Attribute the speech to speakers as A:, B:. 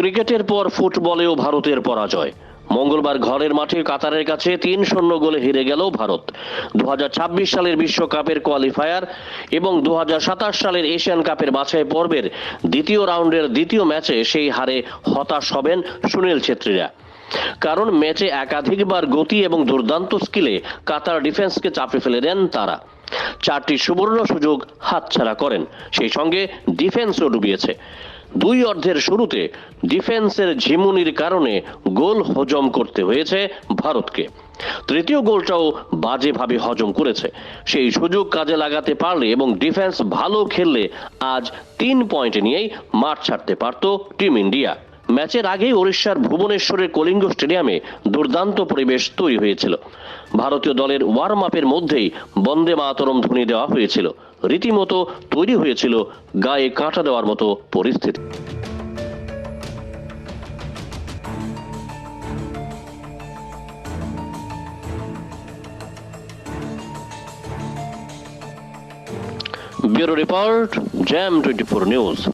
A: ক্রিকেটের পর ফুটবলেও ভারতের পরাজয়। মঙ্গলবার ঘরের মাঠে কাতারের কাছে তিন শূন্য গোলে হেরে গেল ভারত। দু হাজার ছাব্বিশ সালের বিশ্বকাপের কোয়ালিফায়ার এবং দু হাজার সাতাশ সালের এশিয়ান কাপের বাছাই পর্বের দ্বিতীয় রাউন্ডের দ্বিতীয় ম্যাচে সেই হারে হতাশ হবেন সুনীল ছেত্রীরা। কারণ ম্যাচে একাধিকবার গতি এবং দুর্দান্ত স্কিলে কাতার ডিফেন্সকে চাপে ফেলে দেন তারা। চারটি সুবর্ণ সুযোগ হাতছাড়া করেন। সেই সঙ্গে ডিফেন্সও ডুবিয়েছে। দুই অর্ধের শুরুতে ডিফেন্সের ঝিমুনির কারণে গোল হজম করতে হয়েছে ভারতকে। তৃতীয় গোলটাও বাজেভাবে হজম করেছে। সেই সুযোগ কাজে লাগাতে পারলে এবং ডিফেন্স ভালো খেললে আজ তিন পয়েন্ট নিয়েই মাঠ ছাড়তে পারত টিম ইন্ডিয়া। ম্যাচের আগেই ওড়িশার ভুবনেশ্বরের কলিঙ্গ স্টেডিয়ামে দুর্দান্ত পরিবেশ তৈরি হয়েছিল। ভারতীয় দলের ওয়ার্ম আপের মধ্যেই বন্দে মাতরম ধ্বনি দেওয়া হয়েছিল। রীতিমতো তৈরি হয়েছিল গায়ে কাঁটা দেওয়ার মতো পরিস্থিতি। Bureau report, Jam twenty four news.